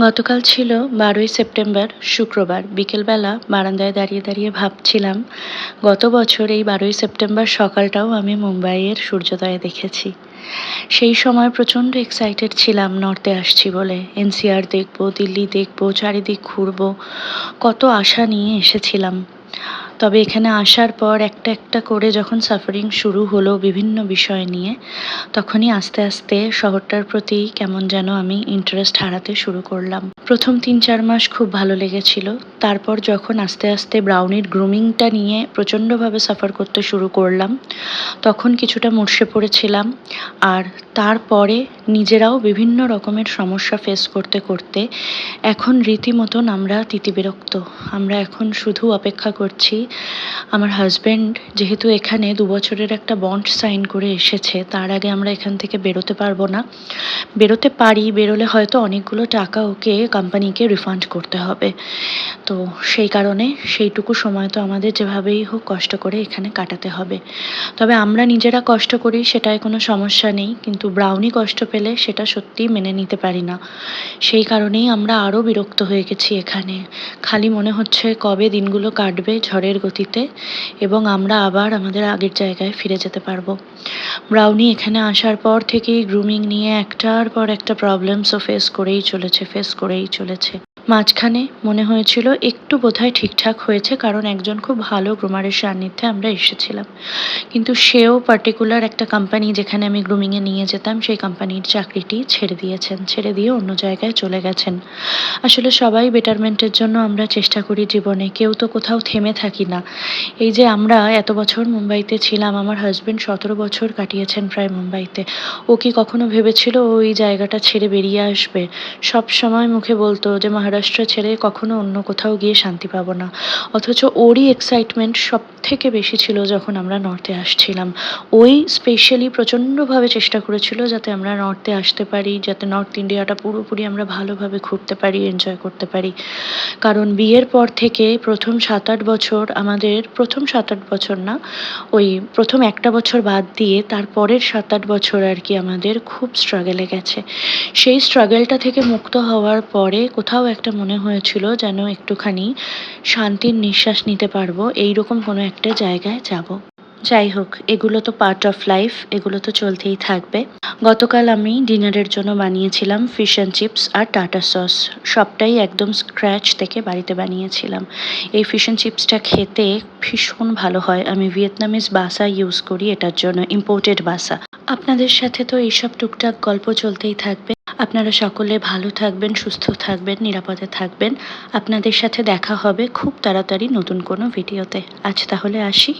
গতকাল ছিল বারোই সেপ্টেম্বর, শুক্রবার। বিকেলবেলা বারান্দায় দাঁড়িয়ে দাঁড়িয়ে ভাবছিলাম, গত বছর এই বারোই সেপ্টেম্বর সকালটাও আমি মুম্বাইয়ের সূর্যোদয়ে দেখেছি। সেই সময় প্রচণ্ড এক্সাইটেড ছিলাম নর্থে আসছি বলে। এনসিআর দেখব, দিল্লি দেখব, চারিদিক ঘুরবো। কত আশা নিয়ে এসেছিলাম। তবে এখানে আসার পর একটা একটা করে যখন সাফারিং শুরু হলো বিভিন্ন বিষয় নিয়ে, তখনই আস্তে আস্তে শহরটার প্রতি কেমন যেন আমি ইন্টারেস্ট হারাতে শুরু করলাম। প্রথম তিন চার মাস খুব ভালো লেগেছিল। তারপর যখন আস্তে আস্তে ব্রাউনির গ্রুমিংটা নিয়ে প্রচণ্ডভাবে সাফার করতে শুরু করলাম, তখন কিছুটা মুর্শে পড়েছিলাম। আর তারপরে নিজেরাও বিভিন্ন রকমের সমস্যা ফেস করতে করতে এখন রীতিমতন আমরা তিতিবিরক্ত। আমরা এখন শুধু অপেক্ষা করছি, আমার হাজব্যান্ড যেহেতু এখানে দু বছরের একটা বন্ড সাইন করে এসেছে, তার আগে আমরা এখান থেকে বেরোতে পারব না। বেরোতে পারি, বেরোলে হয়তো অনেকগুলো টাকা ওকে কোম্পানিকে রিফান্ড করতে হবে। তো সেই কারণে সেইটুকু সময় তো আমাদের যেভাবেই হোক কষ্ট করে এখানে কাটাতে হবে। তবে আমরা নিজেরা কষ্ট করি, সেটায় কোনো সমস্যা নেই, কিন্তু ব্রাউনি কষ্ট পেলে সেটা সত্যিই মেনে নিতে পারি না। সেই কারণেই আমরা আরও বিরক্ত হয়ে গেছি এখানে। খালি মনে হচ্ছে কবে দিনগুলো কাটবে ঝড়ের গতিতে এবং আমরা আবার আমাদের আগের জায়গায় ফিরে যেতে পারব। ব্রাউনি এখানে আসার পর থেকেই গ্রুমিং নিয়ে একটার পর একটা প্রবলেমসও ফেস করেই চলেছে ফেস করেই চলেছে। মাঝখানে মনে হয়েছিল একটু বোধহয় ঠিকঠাক হয়েছে, কারণ একজন খুব ভালো গ্রুমারের সান্নিধ্যে আমরা এসেছিলাম। কিন্তু সেও পার্টিকুলার একটা কোম্পানি যেখানে আমি গ্রুমিংয়ে নিয়ে যেতাম, সেই কোম্পানির চাকরিটি ছেড়ে দিয়েছেন, ছেড়ে দিয়ে অন্য জায়গায় চলে গেছেন। আসলে সবাই বেটারমেন্টের জন্য আমরা চেষ্টা করি জীবনে, কেউ তো কোথাও থেমে থাকি না। এই যে আমরা এত বছর মুম্বাইতে ছিলাম, আমার হাজব্যান্ড সতেরো বছর কাটিয়েছেন প্রায় মুম্বাইতে। ও কি কখনো ভেবেছিল ও এই জায়গাটা ছেড়ে বেরিয়ে আসবে? সব সময় মুখে বলতো যে মহারাষ্ট্র ছেড়ে কখনো অন্য কোথাও গিয়ে শান্তি পাবো না। অথচ ওরই এক্সাইটমেন্ট সব থেকে বেশি ছিল যখন আমরা নর্থে আসছিলাম। ওই স্পেশালি প্রচণ্ডভাবে চেষ্টা করেছিল যাতে আমরা নর্থে আসতে পারি, যাতে নর্থ ইন্ডিয়াটা পুরোপুরি আমরা ভালোভাবে ঘুরতে পারি এনজয় করতে পারি। কারণ বিয়ের পর থেকে প্রথম সাত আট বছর আমাদের, প্রথম সাত আট বছর না, ওই প্রথম একটা বছর বাদ দিয়ে তারপরের সাত আট বছর আর কি আমাদের খুব স্ট্রাগলে গেছে। সেই স্ট্রাগলটা থেকে মুক্ত হওয়ার পরে কোথাও একটা মনে হয়েছিল যেন একটুখানি শান্তির নিঃশ্বাস নিতে পারব, এইরকম কোনো একটা জায়গায় যাব। যাই হোক, এগুলো তো পার্ট অফ লাইফ এগুলো তো চলতেই থাকবে। গতকাল আমি ডিনারের জন্য বানিয়েছিলাম ফিশ অ্যান্ড চিপস আর টাটা সস সবটাই একদম স্ক্র্যাচ থেকে বাড়িতে বানিয়েছিলাম। এই ফিশ অ্যান্ড চিপসটা খেতে ভীষণ ভালো হয়। আমি ভিয়েতনামিজ বাসা ইউজ করি, এটার জন্য ইম্পোর্টেড বাসা। আপনাদের সাথে তো এইসব টুকটাক গল্প চলতেই থাকবে। আপনারা সকলে ভালো থাকবেন, সুস্থ থাকবেন, নিরাপদে থাকবেন। আপনাদের সাথে দেখা হবে খুব তাড়াতাড়ি নতুন কোনো ভিডিওতে। আজ তাহলে আসি।